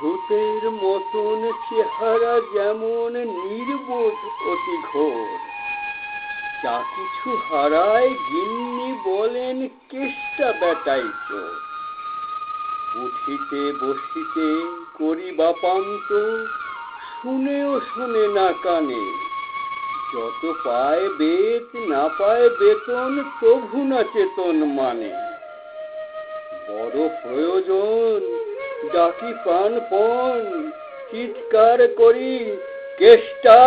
ভূতের মতন চেহারা যেমন নির্বোধ অতি ঘোর যা কিছু হারায় গিন্নি বলেন কেষ্টা বেটাই চোর উঠিতে বসিতে করি বাপান্ত শুনেও শুনে না কানে। যত পায় বেত, না পায় বেতন, প্রভু না চেতন মানে। বড় প্রয়োজন ডাকি প্রাণপণ চিৎকার করি কেষ্টা।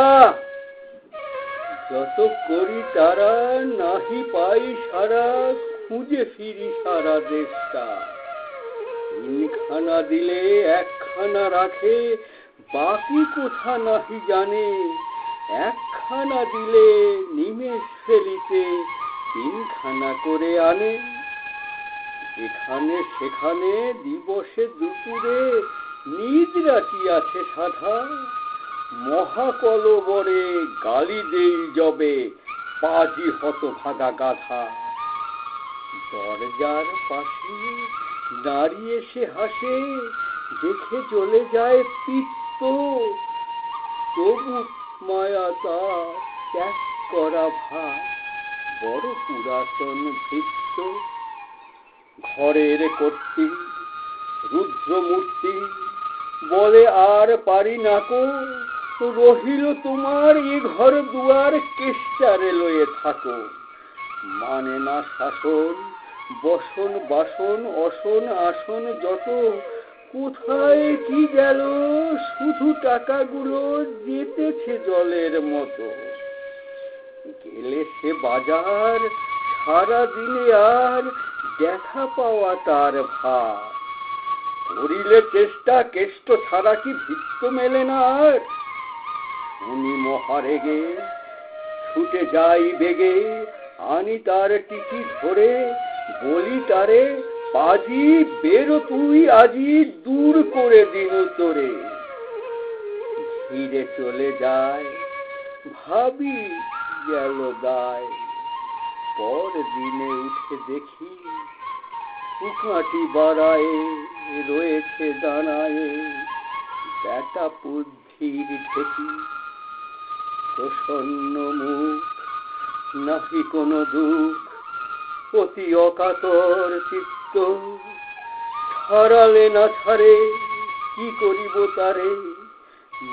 যত করি তারা নাহি পাই সারা, খুঁজে ফিরি সারা দেশটা। তিনখানা দিলে একখানা রাখে, বাকি কোথা নাহি জানে। একখানা দিলে নিমেষ ফেলিতে, তিনখানা করে আনে। এখানে সেখানে দিবসে দুপুরে নিদ্রাটি আছে সাধা। মহাকলবরে গালি দেই জবে পাজি হত ভাগা গাধা। দরজার পাশে দাঁড়িয়ে সে হাসে, দেখে চলে যায় পিত্ত। তবু মায়া তার ত্যাগ করা ভার। বড় পুরাতন ভিত্ত ঘরের কর্তী, রুদ্রমূর্তি, বলে আর পারি না কো। রহিল তোমার এ ঘর দুয়ার কেষ্টারে লয়ে থাকো। মানে না শাসন, বসন, বাসন, অসন, আসন যত। কোথায় কি গেল, শুধু টাকাগুলো যেতেছে জলের মতো। গেলে সে বাজার সারা দিনে আর দেখা পাওয়া তার ভার। করিলে চেষ্টা, কেষ্ট ছাড়া কি ভিত্ত মেলে না আর? উনি মহারেগে, ছুটে যাই বেগে, আনি তার টিকি ধরে, বলি তারে পাজি বেরো তুই, আজি দূর করে দিন তোরে। ধীরে চলে যায়, ভাবি গেল দায় পর দিনে উঠে দেখি উকাটি বাড়ায়, রয়েছে দাঁড়ায় বেটা বুদ্ধির ঢেকি, প্রসন্ন মুখ, নাহি কোনো দুঃখ। অতি অকাতর চিত্ত ছড়ালে না ছাড়ে, কি করিব তারে?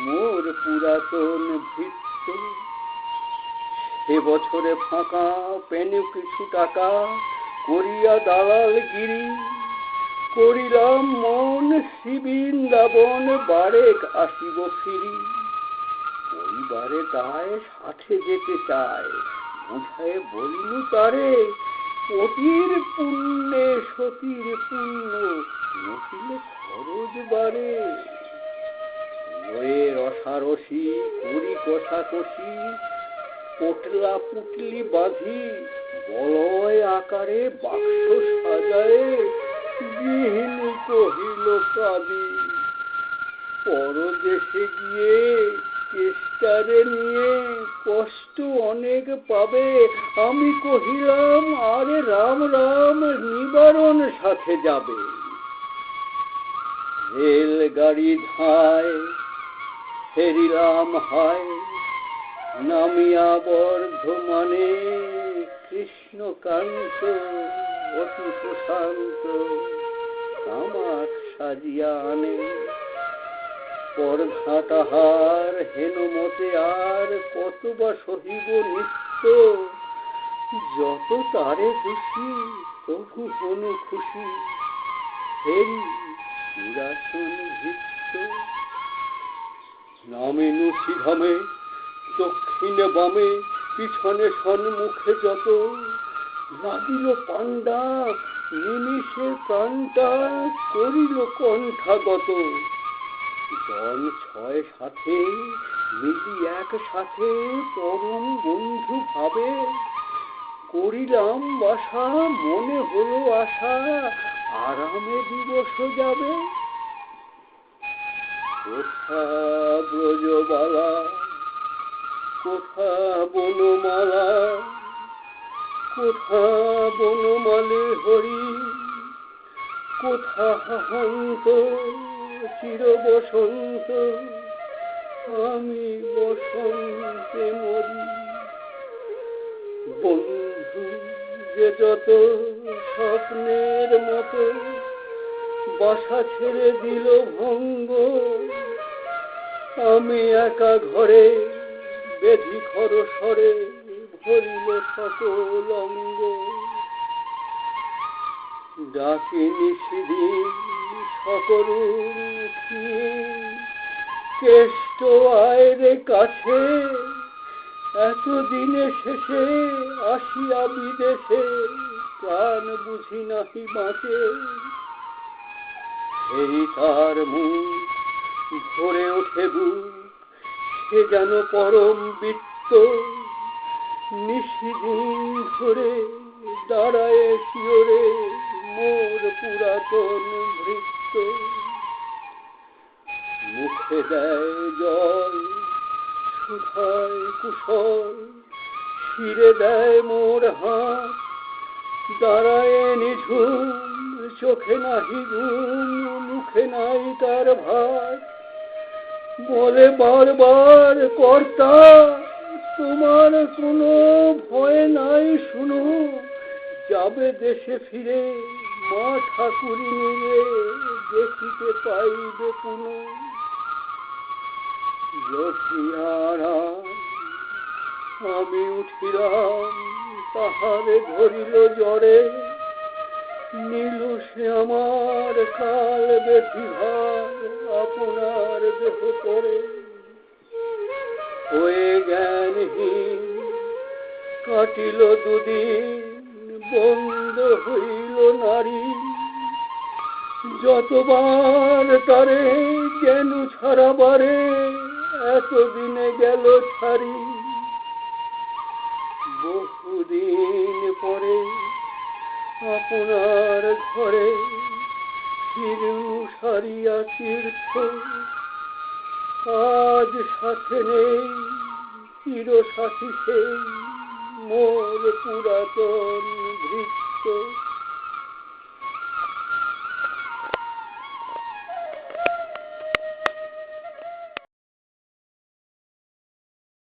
মোর পুরাতন ভিত্ত সে বছরে ফাঁকা, পেনু কিছু টাকা করিয়া দালাল গিরি করিলাম মন শিবিন্দাবন বারেক আসিব ফিরি পরিবারে তাই সাথে যেতে চায়, বুঝায় বলিনু তারে পতির পুণ্যে সতীর পুণ্য নটিলে খরচ বাড়ে। রসারসি করি কষাকষি পোটলা পুটলি বাঁধি বলয় আকারে বাক্স সাজায়ে গৃহিণী কহিল, কাঁদি। পরদেশে গিয়ে কেষ্টারে নিয়ে কষ্ট অনেক পাবে। আমি কহিলাম, আরে রাম রাম, নিবারণ সাথে যাবে। রেলগাড়ি ধায় ফেরিলাম হায় নামিয়া বর্ধমানে কৃষ্ণকান্ত অতি প্রশান্ত তামাক সাজিয়া আনে। পরঘা তাহার হেনমতে আর কত বা সহিব নিত্য? যত তারে খুশি তবু হনু খুশি। হেরি পুরাতন ভিত্ত। নামেনু সিধামে দক্ষিণে বামে পিছনে সন্মুখে যত লাগিল পাণ্ডা, নিমিষে প্রাণটা করিল কণ্ঠাগত। জন ছয় সাথে, মিলি এক সাথে পরম বন্ধু ভাবে, করিলাম বাসা মনে হলো আশা, আরামে দিবস যাবে। কোথা ব্রজবালা কোথা বনমালা কোথা বনমালে হরি? কোথা হন্ত চির বসন্ত? আমি বসন্তে মরি। বন্ধু, যে যত স্বপ্নের মতো বাসা ছেড়ে দিল ভঙ্গ, আমি একা ঘরে বেধি খর সরে ভরিল সকল অঙ্গ। ডাকে নিষিদিন সকরুণ কেষ্ট আয়রে কাছে, এতদিনে শেষে আসিয়া বিদেশে প্রাণ বুঝি নাহি বাঁচে। এই তার মুখ ভরে ওঠে বুক। সে যেন পরম বৃত্ত নিশিদিন ধরে দাঁড়ায় শিওরে মোর পুরাতন ভৃত্য। মুখে দেয় জল, সুধায় কুশল, শিরে দেয় মোর হাত, দাঁড়ায় নিঝুম, চোখে নাহি ঘুম মুখে নাই তার ভাত বলে বারবার, কর্তা, তোমার কোনো ভয় নাই, শুনো। যাবে দেশে ফিরে, মা ঠাকুরি নিয়ে দেখিতে পাইবে লক্ষ্মীহারা আমি উঠিলাম, তাহারে ধরিল জ্বরে। নীল সে আমার কাল বেশি ভার আপনার দেহ করে। হয়ে জ্ঞানহীন কাটিল দুদিন, বন্ধ হইল নারী। যতবার তারে জ্ঞান ছাড়াবারে, এতদিনে গেল ছাড়ি। বহুদিন পরে আপনার ঘরে সারিয়া তীর্থ। আজ সাথে নেই চির সাথী সেই মোর পুরাতন